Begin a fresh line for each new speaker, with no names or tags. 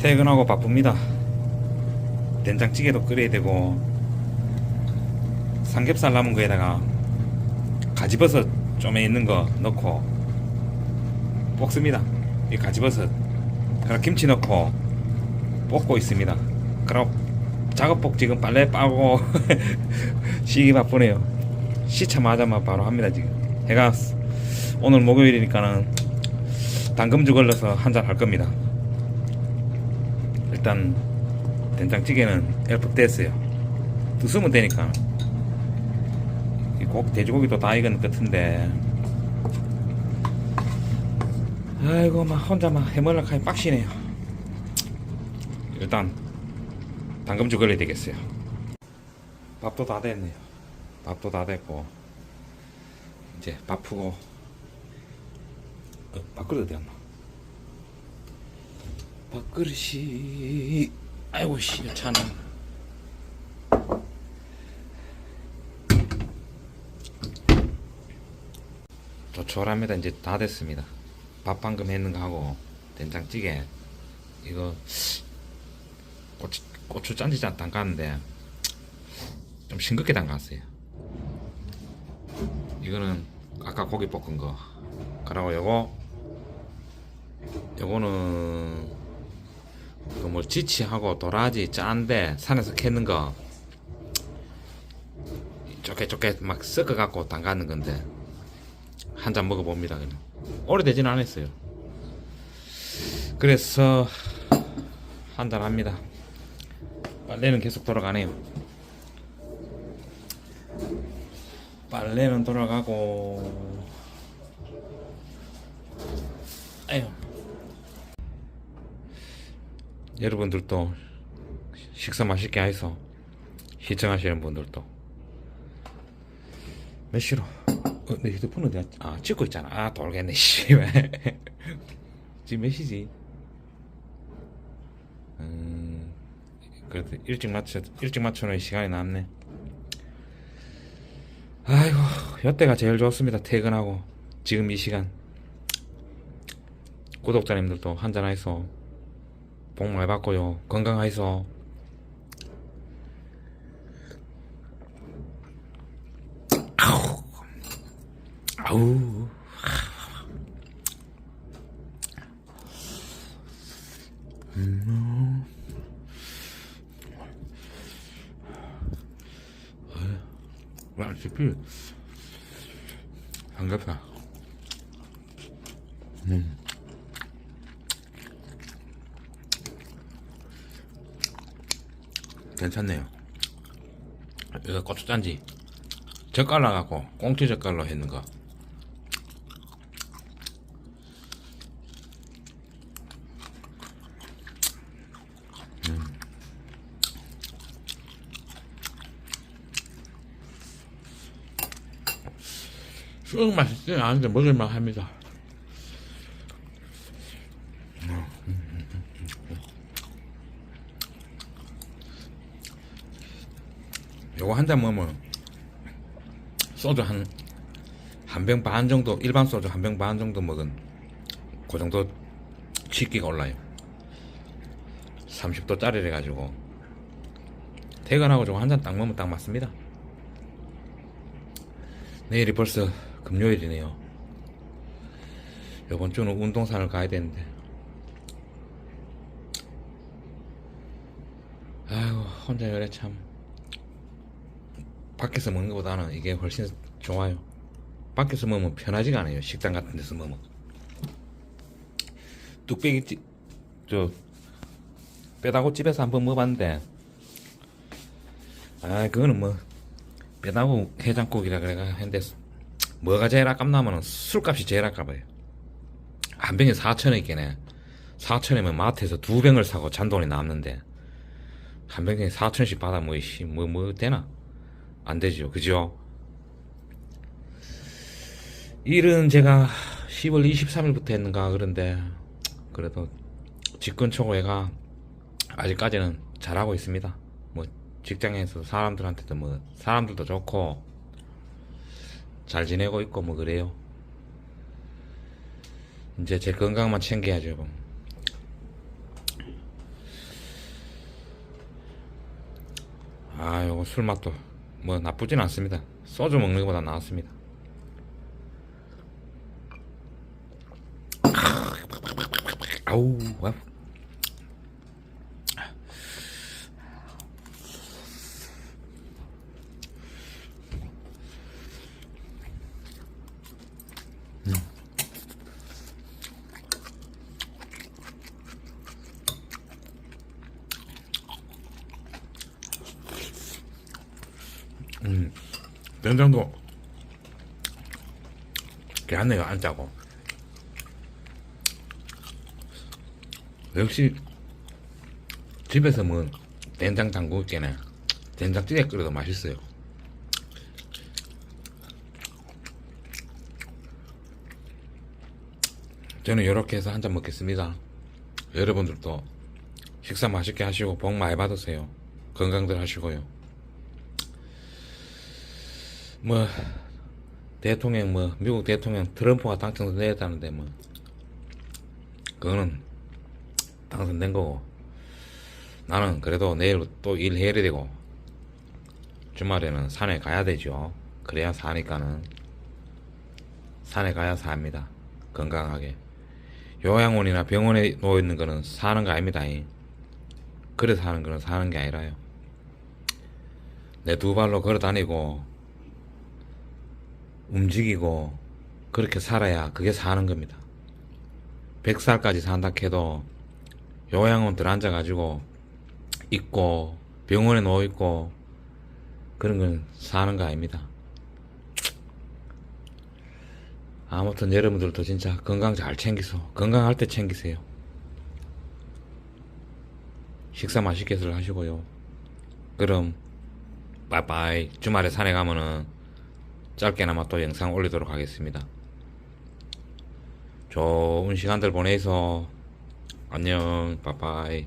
퇴근하고 바쁩니다. 된장찌개도 끓여야 되고 삼겹살 남은 거에다가 가지버섯 좀에 있는 거 넣고 볶습니다. 이 가지버섯 그리고 김치 넣고 볶고 있습니다. 그럼 작업복 지금 빨래 빠고 쉬기 바쁘네요. 시차마자마 바로 합니다 지금. 해가 오늘 목요일이니까는 당금주 걸러서 한잔 할 겁니다. 일단 된장찌개는 엘프 됐어요. 드시면 되니까. 이 고, 돼지고기도 다 익은 것 같은데. 아이고 막 혼자 막 해먹으려 하니 빡시네요. 일단 당금주 걸려야 되겠어요. 밥도 다 됐네요. 밥도 다 됐고 이제 바쁘고 어, 밥그릇 갔나? 밥그릇이. 아이고 씨 차는. 조촐합니다. 이제 다 됐습니다. 밥 방금 했는 거 하고 된장찌개. 이거 고추, 고추 짠지 짠 담갔는데 좀 싱겁게 담갔어요. 이거는 아까 고기 볶은 거. 그리고 요거 요거는 그뭐 지치하고 도라지 짠데 산에서 캐는 거 쪼개 쪼개 막 섞어갖고 담가는 건데 한 잔 먹어봅니다 그냥. 오래되진 않았어요. 그래서 한 잔 합니다. 빨래는 계속 돌아가네요. 빨래는 돌아가고 아유 여러분들도 식사 맛있게 해서 시청하시는 분들도 몇 시로? 어, 내 휴대폰 어디야? 아 찍고 있잖아. 아 돌겠네 씨. 지금 몇 시지? 음 그래도 일찍 맞춰 일찍 맞춰놓은 시간이 남네. 아이고 여태가 제일 좋습니다. 퇴근하고 지금 이 시간 구독자님들도 한잔 해서 복 많이 받고요. 건강하이소. 아우. 아우. 음. 와, 스피. 삼겹살. 음. 괜찮네요. 이거 고추짠지 젓갈로 갖고 꽁치 젓갈로 했는 거. 음. 쑥 맛있지는 않은데 먹을만 합니다. 요거 한 잔 먹으면 소주 한 한 병 반 정도 일반 소주 한 병 반 정도 먹은 그 정도 식기가 올라요. 30도짜리래 가지고. 퇴근하고 저거 한 잔 딱 먹으면 딱 맞습니다. 내일이 벌써 금요일이네요. 이번 주는 운동산을 가야 되는데. 아이고 혼자 열애 참 밖에서 먹는 것보다는 이게 훨씬 좋아요. 밖에서 먹으면 편하지가 않아요. 식당 같은 데서 먹으면. 뚝배기 찌, 저, 빼다고 집에서 한번 먹어봤는데, 아, 그거는 뭐, 빼다고 해장국이라 그래가 했는데, 뭐가 제일 아깝나면은 술값이 제일 아까워요. 한 병에 4천원이겠네. 4천원이면 마트에서 두 병을 사고 잔돈이 남는데, 한 병에 4천원씩 받아 뭐, 씨, 뭐, 뭐 되나? 안 되죠. 그죠? 일은 제가 10월 23일부터 했는가 그런데 그래도 직권 초고회가 아직까지는 잘하고 있습니다. 뭐 직장에서 사람들한테도 뭐 사람들도 좋고 잘 지내고 있고 뭐 그래요. 이제 제 건강만 챙겨야죠. 그럼. 아, 요거 술맛도 뭐 나쁘진 않습니다 소주 먹는 것보다 나았습니다 아우 와. 음, 된장도 개안내가 안 짜고. 역시 집에서 먹은 된장 담그기에는 된장찌개 끓여도 맛있어요. 저는 이렇게 해서 한 잔 먹겠습니다. 여러분들도 식사 맛있게 하시고 복 많이 받으세요. 건강들 하시고요 뭐 대통령 뭐 미국 대통령 트럼프가 당선됐다는데 뭐 그거는 당선된 거고 나는 그래도 내일 또 일해야 되고 주말에는 산에 가야 되죠. 그래야 사니까는 산에 가야 삽니다. 건강하게. 요양원이나 병원에 누워있는 거는 사는 거 아닙니다. 이. 그래서 사는 거는 사는 게 아니라요. 내 두 발로 걸어 다니고 움직이고 그렇게 살아야 그게 사는 겁니다. 100살까지 산다 해도 요양원 들어앉아 가지고 있고 병원에 누워 있고 그런 건 사는 거 아닙니다. 아무튼 여러분들도 진짜 건강 잘 챙기소. 건강할 때 챙기세요. 식사 맛있게들 하시고요. 그럼 빠이빠이 주말에 산에 가면은 짧게나마 또 영상 올리도록 하겠습니다. 좋은 시간들 보내서 안녕. 빠빠이